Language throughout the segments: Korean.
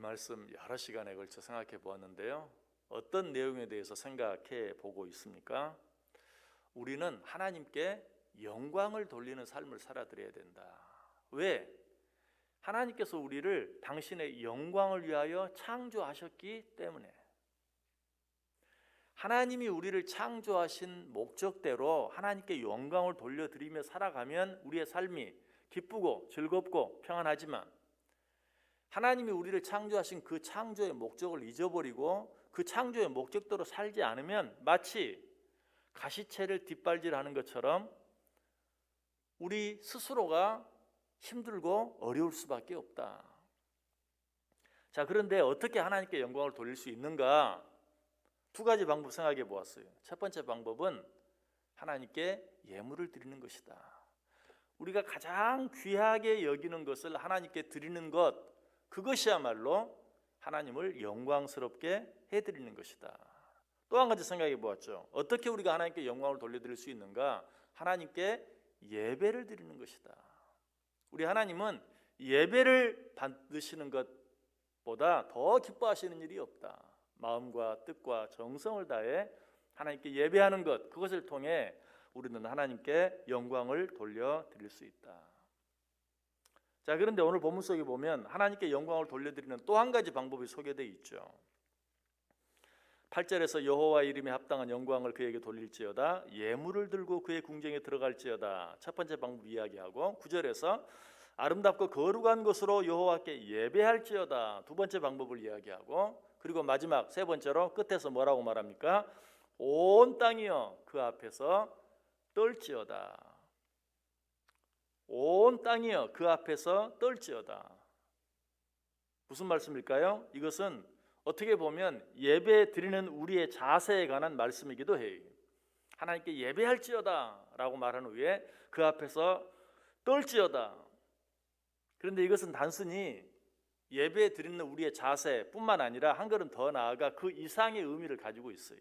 말씀 여러 시간에 걸쳐 생각해 보았는데요. 어떤 내용에 대해서 생각해 보고 있습니까? 우리는 하나님께 영광을 돌리는 삶을 살아드려야 된다. 왜? 하나님께서 우리를 당신의 영광을 위하여 창조하셨기 때문에. 하나님이 우리를 창조하신 목적대로 하나님께 영광을 돌려드리며 살아가면 우리의 삶이 기쁘고 즐겁고 평안하지만 하나님이 우리를 창조하신 그 창조의 목적을 잊어버리고 그 창조의 목적대로 살지 않으면 마치 가시채를 뒷발질하는 것처럼 우리 스스로가 힘들고 어려울 수밖에 없다. 자, 그런데 어떻게 하나님께 영광을 돌릴 수 있는가? 두 가지 방법 생각해 보았어요. 첫 번째 방법은 하나님께 예물을 드리는 것이다. 우리가 가장 귀하게 여기는 것을 하나님께 드리는 것, 그것이야말로 하나님을 영광스럽게 해드리는 것이다. 또 한 가지 생각해 보았죠. 어떻게 우리가 하나님께 영광을 돌려드릴 수 있는가? 하나님께 예배를 드리는 것이다. 우리 하나님은 예배를 받으시는 것보다 더 기뻐하시는 일이 없다. 마음과 뜻과 정성을 다해 하나님께 예배하는 것 그것을 통해 우리는 하나님께 영광을 돌려 드릴 수 있다. 자, 그런데 오늘 본문 속에 보면 하나님께 영광을 돌려 드리는 또 한 가지 방법이 소개되어 있죠. 8절에서 여호와 이름에 합당한 영광을 그에게 돌릴지어다 예물을 들고 그의 궁정에 들어갈지어다 첫 번째 방법 이야기하고 9절에서 아름답고 거룩한 것으로 여호와께 예배할지어다 두 번째 방법을 이야기하고 그리고 마지막 세 번째로 끝에서 뭐라고 말합니까? 온 땅이여 그 앞에서 떨지어다 온 땅이여 그 앞에서 떨지어다 무슨 말씀일까요? 이것은 어떻게 보면 예배 드리는 우리의 자세에 관한 말씀이기도 해요. 하나님께 예배할지어다라고 말한 후에 그 앞에서 떨지어다. 그런데 이것은 단순히 예배 드리는 우리의 자세뿐만 아니라 한 걸음 더 나아가 그 이상의 의미를 가지고 있어요.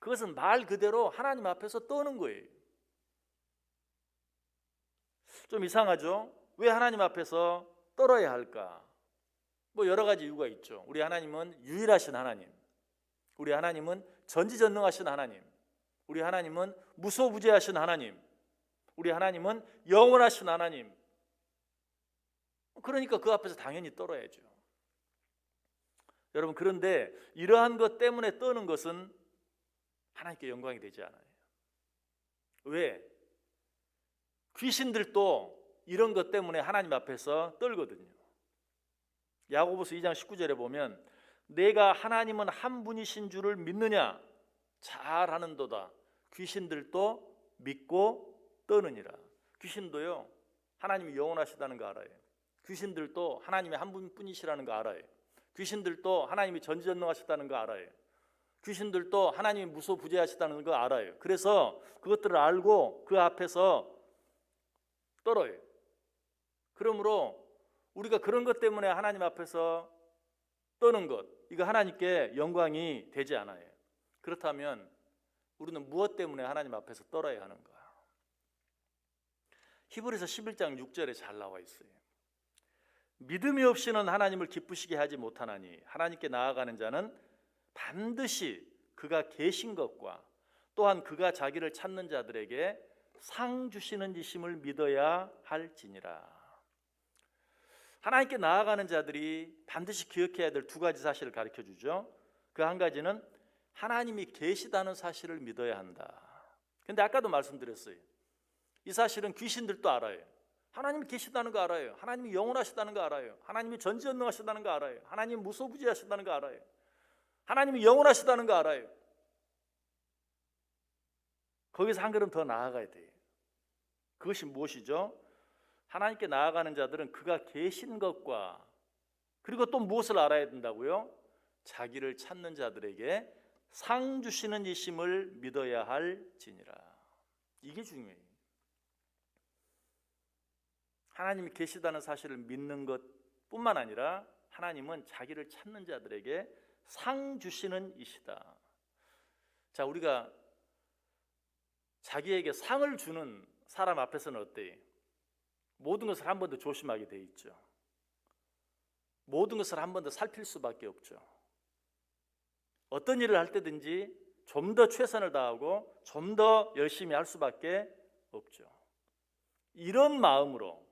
그것은 말 그대로 하나님 앞에서 떠는 거예요. 좀 이상하죠? 왜 하나님 앞에서 떨어야 할까? 뭐 여러 가지 이유가 있죠. 우리 하나님은 유일하신 하나님. 우리 하나님은 전지전능하신 하나님. 우리 하나님은 무소부재하신 하나님. 우리 하나님은 영원하신 하나님. 그러니까 그 앞에서 당연히 떨어야죠. 여러분 그런데 이러한 것 때문에 떠는 것은 하나님께 영광이 되지 않아요. 왜? 귀신들도 이런 것 때문에 하나님 앞에서 떨거든요. 야고보서 2장 19절에 보면 내가 하나님은 한 분이신 줄을 믿느냐? 잘 하는도다. 귀신들도 믿고 떠느니라. 귀신도요 하나님이 영원하시다는 거 알아요. 귀신들도 하나님이 한 분뿐이시라는 거 알아요. 귀신들도 하나님이 전지전능하시다는 거 알아요. 귀신들도 하나님이 무소부재하시다는 거 알아요. 그래서 그것들을 알고 그 앞에서 떨어요 그러므로 우리가 그런 것 때문에 하나님 앞에서 떠는 것, 이거 하나님께 영광이 되지 않아요. 그렇다면 우리는 무엇 때문에 하나님 앞에서 떨어야 하는가? 히브리서 11장 6절에 잘 나와 있어요. 믿음이 없이는 하나님을 기쁘시게 하지 못하나니 하나님께 나아가는 자는 반드시 그가 계신 것과 또한 그가 자기를 찾는 자들에게 상 주시는 이심을 믿어야 할지니라. 하나님께 나아가는 자들이 반드시 기억해야 될 두 가지 사실을 가르쳐 주죠. 그 한 가지는 하나님이 계시다는 사실을 믿어야 한다. 근데 아까도 말씀드렸어요. 이 사실은 귀신들도 알아요. 하나님이 계시다는 거 알아요. 하나님이 영원하시다는 거 알아요. 하나님이 전지전능하시다는 거 알아요. 하나님이 무소부지하시다는 거 알아요. 하나님이 영원하시다는 거 알아요. 거기서 한 걸음 더 나아가야 돼요. 그것이 무엇이죠? 하나님께 나아가는 자들은 그가 계신 것과 그리고 또 무엇을 알아야 된다고요? 자기를 찾는 자들에게 상 주시는 이심을 믿어야 할지니라. 이게 중요해요. 하나님이 계시다는 사실을 믿는 것뿐만 아니라 하나님은 자기를 찾는 자들에게 상 주시는 이시다. 자, 우리가 자기에게 상을 주는 사람 앞에서는 어때요? 모든 것을 한 번 더 조심하게 돼 있죠. 모든 것을 한 번 더 살필 수밖에 없죠. 어떤 일을 할 때든지 좀 더 최선을 다하고 좀 더 열심히 할 수밖에 없죠. 이런 마음으로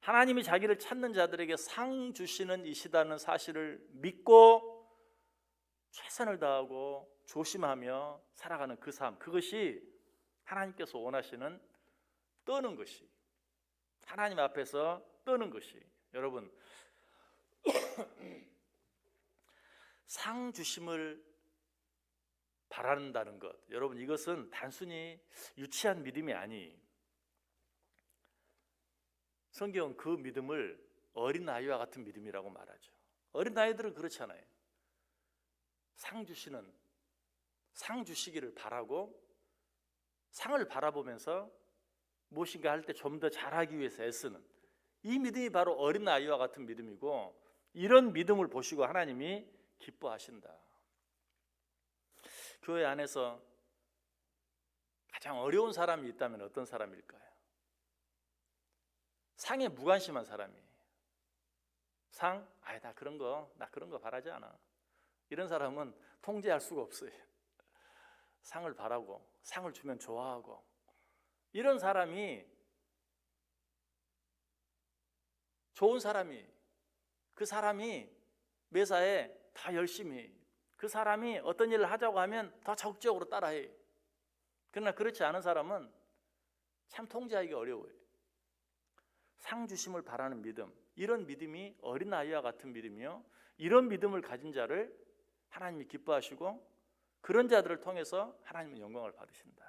하나님이 자기를 찾는 자들에게 상 주시는 이시다는 사실을 믿고 최선을 다하고 조심하며 살아가는 그 삶, 그것이 하나님께서 원하시는 떠는 것이 하나님 앞에서 떠는 것이. 여러분 상 주심을 바란다는 것. 여러분 이것은 단순히 유치한 믿음이 아니. 성경은 그 믿음을 어린 아이와 같은 믿음이라고 말하죠. 어린 아이들은 그렇잖아요. 상 주시는 상 주시기를 바라고 상을 바라보면서 무엇인가 할 때 좀 더 잘하기 위해서 애쓰는 이 믿음이 바로 어린 아이와 같은 믿음이고 이런 믿음을 보시고 하나님이 기뻐하신다. 교회 안에서 가장 어려운 사람이 있다면 어떤 사람일까요? 상에 무관심한 사람이. 상, 아이 나 그런 거, 나 그런 거 바라지 않아. 이런 사람은 통제할 수가 없어요. 상을 바라고 상을 주면 좋아하고 이런 사람이 좋은 사람이 그 사람이 매사에 다 열심히 그 사람이 어떤 일을 하자고 하면 더 적극적으로 따라해. 그러나 그렇지 않은 사람은 참 통제하기 어려워요. 상 주심을 바라는 믿음, 이런 믿음이 어린 아이와 같은 믿음이요. 이런 믿음을 가진 자를 하나님이 기뻐하시고 그런 자들을 통해서 하나님은 영광을 받으신다.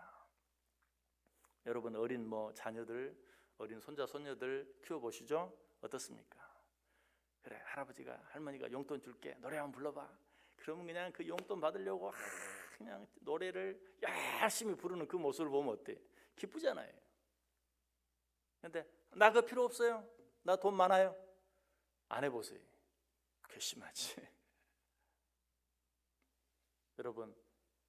여러분 어린 뭐 자녀들, 어린 손자 손녀들 키워 보시죠. 어떻습니까? 그래 할아버지가 할머니가 용돈 줄게 노래 한번 불러봐. 그러면 그냥 그 용돈 받으려고 그냥 노래를 열심히 부르는 그 모습을 보면 어때? 기쁘잖아요. 근데 나 그 필요 없어요. 나 돈 많아요. 안 해보세요. 괘씸하지. 여러분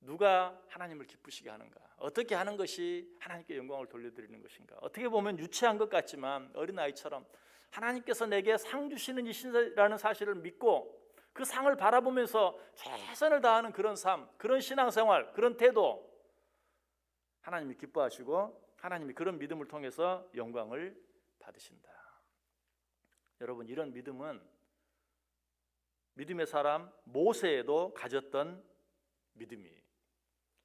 누가 하나님을 기쁘시게 하는가? 어떻게 하는 것이 하나님께 영광을 돌려드리는 것인가? 어떻게 보면 유치한 것 같지만 어린 아이처럼 하나님께서 내게 상 주시는 이신이라는 사실을 믿고 그 상을 바라보면서 최선을 다하는 그런 삶, 그런 신앙생활, 그런 태도 하나님이 기뻐하시고 하나님이 그런 믿음을 통해서 영광을 받으신다. 여러분 이런 믿음은 믿음의 사람 모세에도 가졌던 믿음이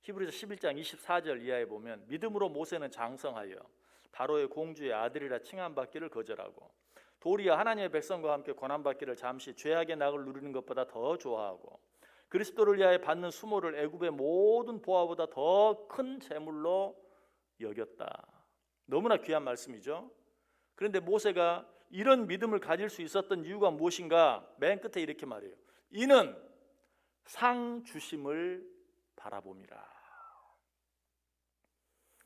히브리서 11장 24절 이하에 보면 믿음으로 모세는 장성하여 바로의 공주의 아들이라 칭함받기를 거절하고 도리어 하나님의 백성과 함께 고난받기를 잠시 죄악의 낙을 누리는 것보다 더 좋아하고 그리스도를 위하여 받는 수모를 애굽의 모든 보화보다 더 큰 재물로 여겼다. 너무나 귀한 말씀이죠. 그런데 모세가 이런 믿음을 가질 수 있었던 이유가 무엇인가? 맨 끝에 이렇게 말해요. 이는 상 주심을 바라봄이라.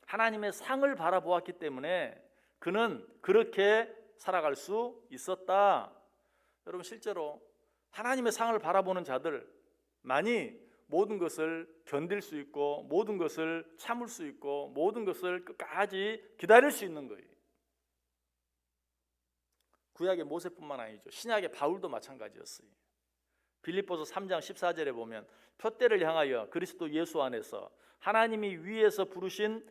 하나님의 상을 바라보았기 때문에 그는 그렇게 살아갈 수 있었다. 여러분 실제로 하나님의 상을 바라보는 자들 많이 모든 것을 견딜 수 있고 모든 것을 참을 수 있고 모든 것을 끝까지 기다릴 수 있는 거예요. 구약의 모세뿐만 아니죠. 신약의 바울도 마찬가지였어요. 빌립보서 3장 14절에 보면 표대를 향하여 그리스도 예수 안에서 하나님이 위에서 부르신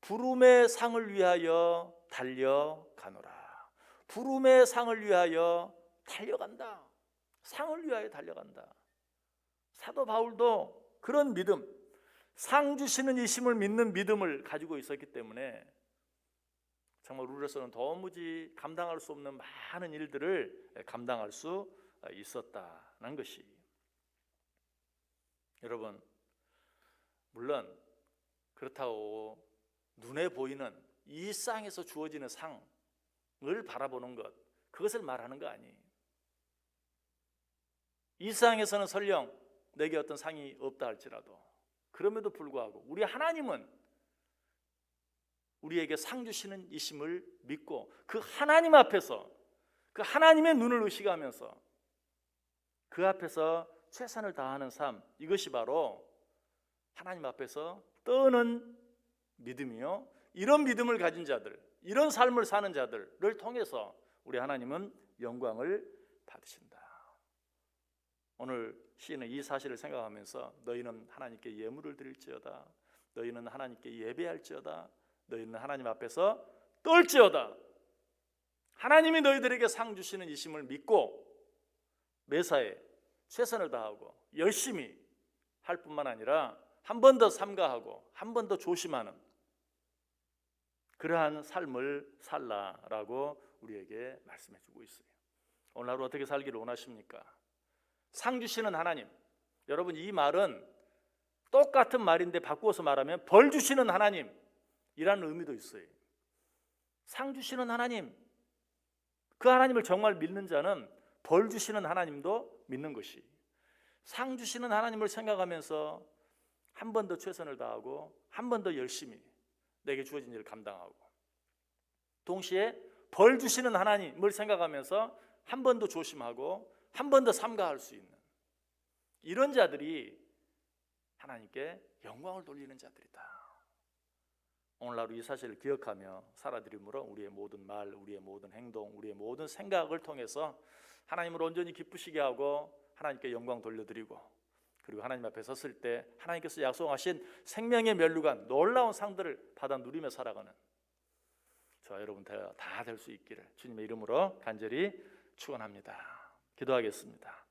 부름의 상을 위하여 달려가노라. 부름의 상을 위하여 달려간다. 상을 위하여 달려간다. 사도 바울도 그런 믿음, 상 주시는 이심을 믿는 믿음을 가지고 있었기 때문에 정말 우리로서는 도무지 감당할 수 없는 많은 일들을 감당할 수 있었다 는 것이 여러분 물론 그렇다고 눈에 보이는 이 쌍에서 주어지는 상을 바라보는 것 그것을 말하는 거 아니에요. 이 쌍에서는 설령 내게 어떤 상이 없다 할지라도 그럼에도 불구하고 우리 하나님은 우리에게 상 주시는 이심을 믿고 그 하나님 앞에서 그 하나님의 눈을 의식하면서 그 앞에서 최선을 다하는 삶 이것이 바로 하나님 앞에서 떠는 믿음이요. 이런 믿음을 가진 자들, 이런 삶을 사는 자들을 통해서 우리 하나님은 영광을 받으신다. 오늘 시인은 이 사실을 생각하면서 너희는 하나님께 예물을 드릴지어다. 너희는 하나님께 예배할지어다. 너희는 하나님 앞에서 떨지어다. 하나님이 너희들에게 상 주시는 이심을 믿고 매사에 최선을 다하고 열심히 할 뿐만 아니라 한 번 더 삼가하고 한 번 더 조심하는 그러한 삶을 살라라고 우리에게 말씀해 주고 있어요. 오늘 하루 어떻게 살기를 원하십니까? 상 주시는 하나님. 여러분 이 말은 똑같은 말인데 바꾸어서 말하면 벌 주시는 하나님이라는 의미도 있어요. 상 주시는 하나님. 그 하나님을 정말 믿는 자는 벌 주시는 하나님도 믿는 것이. 상 주시는 하나님을 생각하면서 한 번 더 최선을 다하고 한 번 더 열심히 내게 주어진 일을 감당하고 동시에 벌 주시는 하나님을 생각하면서 한 번 더 조심하고 한 번 더 삼가할 수 있는 이런 자들이 하나님께 영광을 돌리는 자들이다. 오늘 하루 이 사실을 기억하며 살아드림으로 우리의 모든 말, 우리의 모든 행동, 우리의 모든 생각을 통해서 하나님을 온전히 기쁘시게 하고 하나님께 영광 돌려드리고 그리고 하나님 앞에 섰을 때 하나님께서 약속하신 생명의 멸류관 놀라운 상들을 받아 누리며 살아가는 저 여러분 다 될 수 있기를 주님의 이름으로 간절히 축원합니다. 기도하겠습니다.